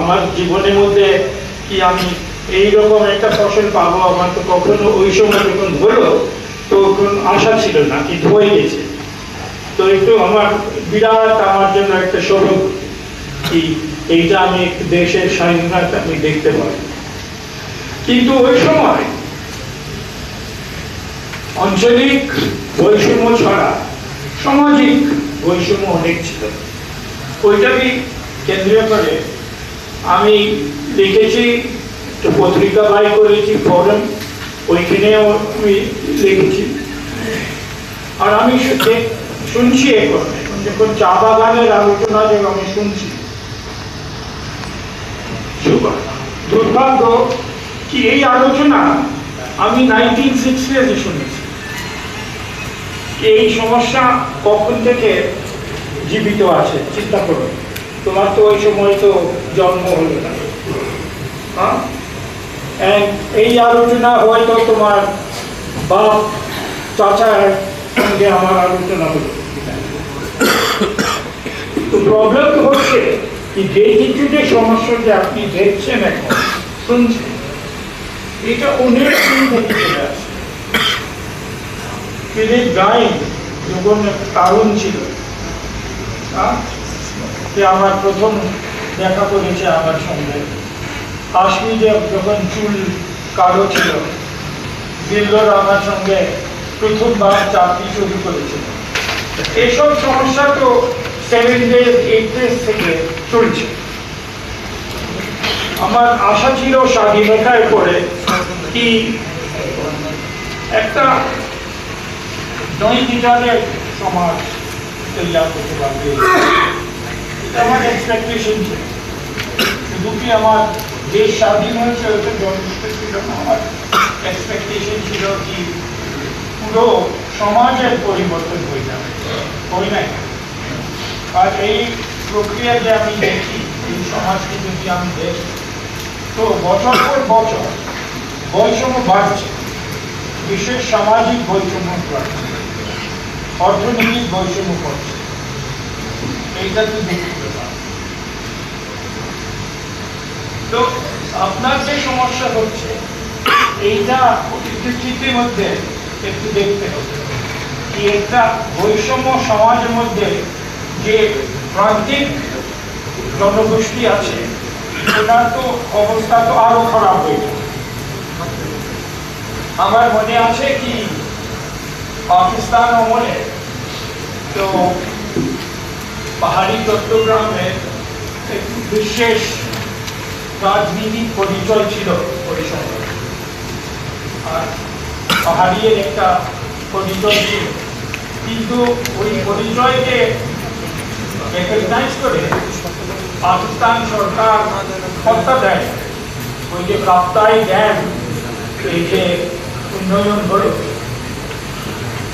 আমার জীবনের মধ্যে কি আমি এইরকম একটা ফসল পাবো? আমার তো কখনো ওই সময় যখন হলো, তখন আশা ছিল না, কিন্তু হয়ে গেছে। তো একটু আমার বিরাট আমার জন্য একটা সৌরভ কি, এইটা আমি একটু দেশের স্বাধীনতা আমি দেখতে পাই। কিন্তু ওই সময় আঞ্চলিক বৈষম্য ছাড়া সামাজিক বৈষম্য অনেক ছিল। ওইটাকে কেন্দ্রীয় করে আমি লিখেছি পত্রিকা বাই করেছি ফোরাম ওইখানেও আমি লিখেছি। আর আমি শুনছি এখন যখন চা বাগানের আলোচনা যখন আমি শুনছি। দুর্ভাগ্য কি এই আলোচনা আমি নাইনটিন সিক্সটিতে শুনেছি। এই সমস্যা কখন থেকে জীবিত আছে, চিন্তা করো তোমার তো ওই সময় তো জন্ম হলো হ্যাঁ? এই আলোচনা হয়তো তোমার বাপ, চাচার সঙ্গে আমার আলোচনা হলো। প্রবলেম হচ্ছে যে কিছু যে আপনি দেখছেন এখন, শুনছেন? এটা অনেক একটা কারণ ছিল। হ্যাঁ? যে আমার প্রথম দেখা করেছে আমার সঙ্গে। কাশ্মীরে যখন চুল কালো ছিল দিল্লোর আমার সঙ্গে প্রথমবার চাকরি শুরু করেছিল। এসব সমস্যা তো সেভেন ডেজ এইট ডেজ থেকে চলছে। আমার আশা ছিল স্বাধীনতায় পরে কি একটা নয় সমাজ তৈরি করতে পারবে। আমার এক্সপেকটেশন ছিল। কি আমার দেশ স্বাধীন হয়েছে ওটা যথেষ্ট ছিল না, আমার এক্সপেকটেশন ছিল কি পুরো সমাজের পরিবর্তন হয়ে যাবে। হয় নাই আর এই প্রক্রিয়া যে আমি দেখি, এই সমাজকে যদি আমি দেখি, তো বছর পর বছর বৈষম্য বাড়ছে, বিশেষ সামাজিক বৈষম্য অর্থনৈতিক বৈষম্য করছে তো আপনার যে সমস্যা হচ্ছে, এইটা পরিপ্রেক্ষিতের মধ্যে একটু দেখতে হবে। কি একটা বৈষম্য সমাজের মধ্যে যে প্রান্তিক জনগোষ্ঠী আছে ওনার তো অবস্থা তো আরও খারাপ হয়ে আমার মনে আছে কি, পাকিস্তান আমলে তো পাহাড়ি চট্টগ্রামে একটু বিশেষ রাজনীতিক পরিচয় ছিল ওই আর পাহাড়ির একটা পরিচয় ছিল। কিন্তু ওই পরিচয়কে রেকগনাইজ করে পাকিস্তান সরকার হত্যা দেয়। ওই যে কাপ্তাই দেন এই যে উন্নয়ন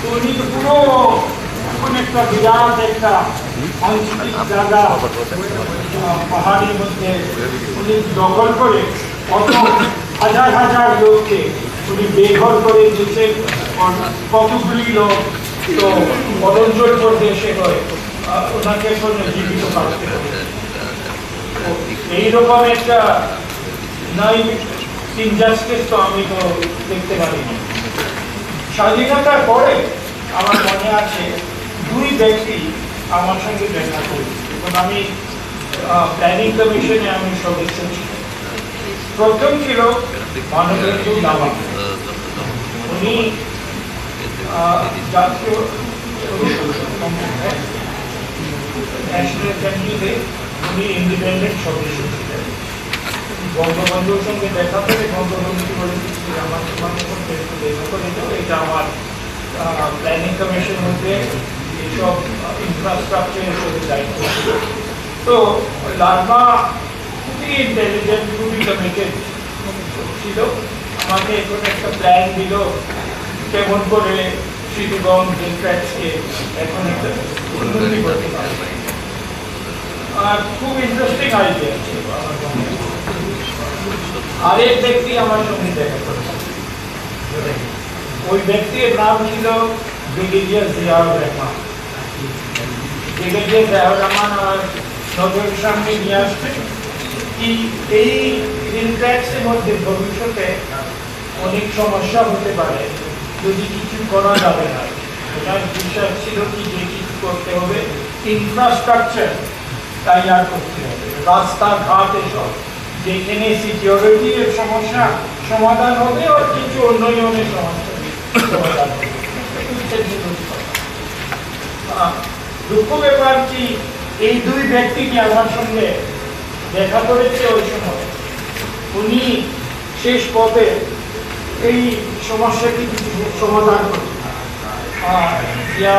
তো উনি তো একটা বিরাট একটা আঞ্চলিক জায়গা পাহাড়ির মধ্যে উনি দখল করে কত হাজার হাজার লোককে উনি বেঘর করে দিচ্ছেন কতগুলি লোক তো অরঞ্চল প্রদেশে হয় আহ, ওনাকে কোনো জীবিত হবে। এইরকম একটা নাই ইনজাস্টিস তো আমি তো দেখতে পারিনি। স্বাধীনতার পরে আমার মনে আছে দুই ব্যক্তি আমার সঙ্গে দেখা করি। এবং আমি প্ল্যানিং কমিশনে আমি সদস্য ছিলাম। প্রথম ছিল মানবেন্দু দাবা উনি উনি ইন্ডিপেন্ডেন্ট সদস্য ছিলেন। বঙ্গবন্ধুর সঙ্গে দেখা করে বঙ্গবন্ধুকে বলেছি আমার দেখা করে এটা আমার প্ল্যানিং কমিশন মধ্যে এইসব ইনফ্রাস্ট্রাকচারের সাথে দায়িত্ব ছিল। তো লালমা খুবই ইন্টেলিজেন্ট খুবই কমিটেড ছিল আমাকে এখন একটা প্ল্যান দিল কেমন করে সিটিগঞ্জ ডিস্ট্রাক্টসকে এখন একটা উন্নতি করতে পারবে আর খুব ইন্টারেস্টিং আইডিয়া ছিল আমার মনে হয়। আরেক ব্যক্তি আমার সঙ্গে দেখা করেছে ওই ব্যক্তির নাম ছিল ব্রিগেডিয়ার জিয়াউর রহমান ব্রিগেডিয়ার জিয়াউর রহমান নজরের সামনে নিয়ে আসছে। কি এই ইন্ট্যাক্সের মধ্যে ভবিষ্যতে অনেক সমস্যা হতে পারে, যদি কিছু করা যাবে না। ওনার বিশ্বাস ছিল কি যে কিছু করতে হবে ইনফ্রাস্ট্রাকচার তৈরি করতে হবে, রাস্তাঘাট এসব। যেখানে সিকিউরিটির সমস্যা সমাধান হবে আর কিছু উন্নয়নের সমস্যা সমাধান হবে। দুঃখ ব্যাপার কি এই দুই ব্যক্তিকে আমার সঙ্গে দেখা করেছে ওই সময়। উনি শেষ পথে এই সমস্যাটি কিছু সমাধান ইয়া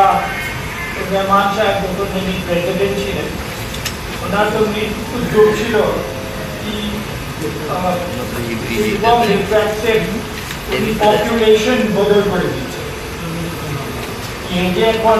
রহমান সাহেব যখন উনি প্রেসিডেন্ট ছিলেন ওনার তো ছিল কি আহ, উনি পপুলেশন বদল করে দিচ্ছে এখন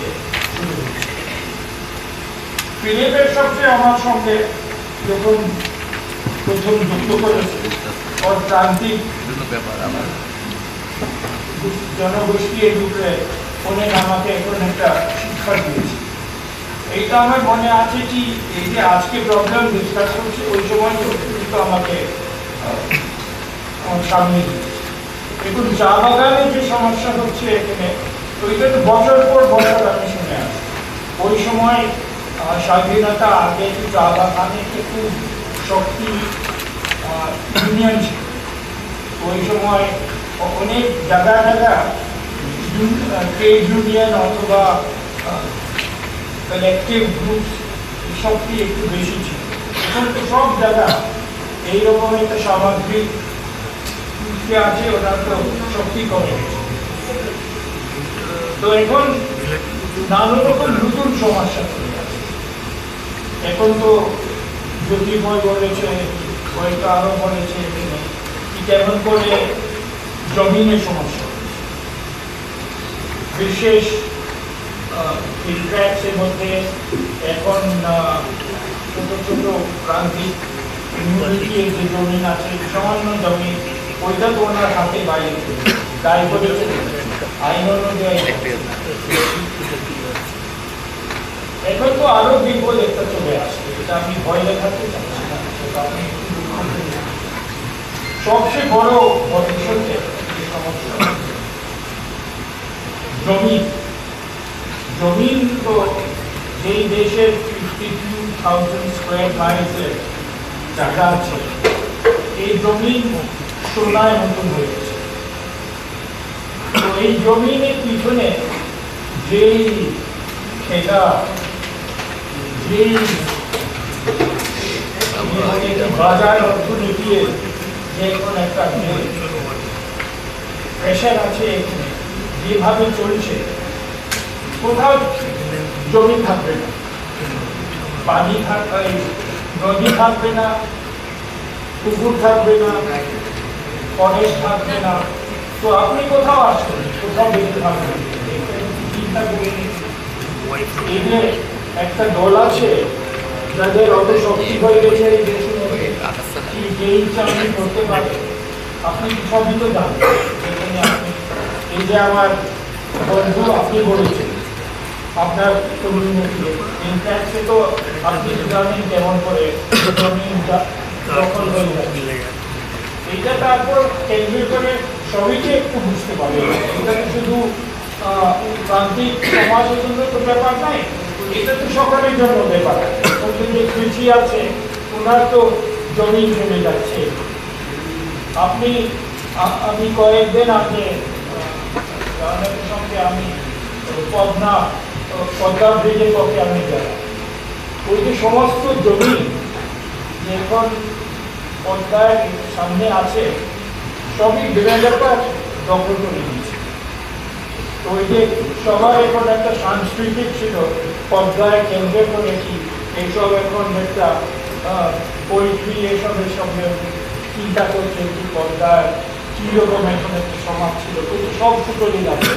ফিলিপের সবচেয়ে আমার সঙ্গে যখন প্রথম যুক্ত করেছে জনগোষ্ঠী এই রূপে অনেক আমাকে এখন একটা শিক্ষা দিয়েছে। এইটা আমার মনে আছে কি, এই যে আজকে প্রবলেম ডিসকাস করছি ওই সময় কিন্তু আমাকে সামনে দিয়েছে। এখন চা বাগানে যে সমস্যা হচ্ছে এখানে ওইটা তো বছর পর বছর আমি শুনে আসছি। ওই সময় স্বাধীনতা আগে চা বাগানে একটু শক্তি ইউনিয়ন ছিল। ওই সময় অনেক জায়গা জায়গা ট্রেড ইউনিয়ন অথবা কালেকটিভ গ্রুপ শক্তি একটু বেশি ছিল। এখন তো সব জায়গা এইরকম একটা সামগ্রিক যে আছে, ওটা তো শক্তি কমে গেছে। তো এখন নানা রকম নতুন সমস্যা। এখন তো জ্যোতির্ময় বলেছে হয়তো আরও বলেছে এখানে। কি কেমন করে জমিনের সমস্যা বিশেষ ইন্ট্রাক্টের মধ্যে এখন ছোট ছোট প্রান্তিক যে জমিন আছে, সামান্য জমি, ওইটা তো ওনার হাতে বাইরে। দায় করেছে আইন অনুযায়ী এখন তো আরও বিপদ একটা চলে আসছে এটা আমি ভয় দেখাতে চাচ্ছি না সেটা আমি। সবচেয়ে বড় ভবিষ্যতে সমস্যা জমি জমিন তো যেই দেশের ফিফটি টু থাউজেন্ড স্কোয়ার মাইলসের জায়গা আছে, এই জমিন সোনায় মতন হয়ে গেছে তো এই জমিনের পিছনে যেই যেই বাজার অর্থনীতির যে এখন একটা প্রেশার আছে এখানে। যেভাবে চলছে কোথাও জমি থাকবে না। পানি থাকবে নদী থাকবে না পুকুর থাকবে না ফরেস্ট থাকবে না। তো আপনি কোথাও আসবেন কোথাও বেঁচে থাকবেন এখানে কি? থাকবে এই যে একটা দল আছে যাদের অত শক্তি হয়ে গেছে এই মধ্যে, কি যেই আপনি করতে পারে? আপনি সবই তো জানেন? এই যে আমার বন্ধু আপনি বলেছেন, আপনার কমিউনিটি ইনফ্যাক্টে তো আপনি জানেন কেমন করে দখল হয়ে যাচ্ছে এইটা তারপর কেন্দ্রীয় করে সবাইকে একটু বুঝতে পারবে এটা শুধু প্রান্তিক সমাজের জন্য তো ব্যাপার নাই এটা তো সকলের জন্য ব্যাপার। যে কৃষি আছে, ওনার তো জমি চলে যাচ্ছে। আপনি আমি কয়েকদিন আগে সঙ্গে আমি পদ্মা পদ্মা ব্রিজের পক্ষে আমি গেলাম। ওই যে সমস্ত জমি এখন পদ্মার সামনে আছে, সবই ডেভেলপার দখল করে নিয়েছে। তো ওই যে সবার এখন একটা সাংস্কৃতিক ছিল, পর্দায় কেন্দ্রে করেছি। এইসব এখন একটা পোয়েট্রি এসবের সঙ্গে চিন্তা করছে, কি পর্দার কীরকম এখন একটা সমাজ ছিল। কিন্তু সব সুতোই আছে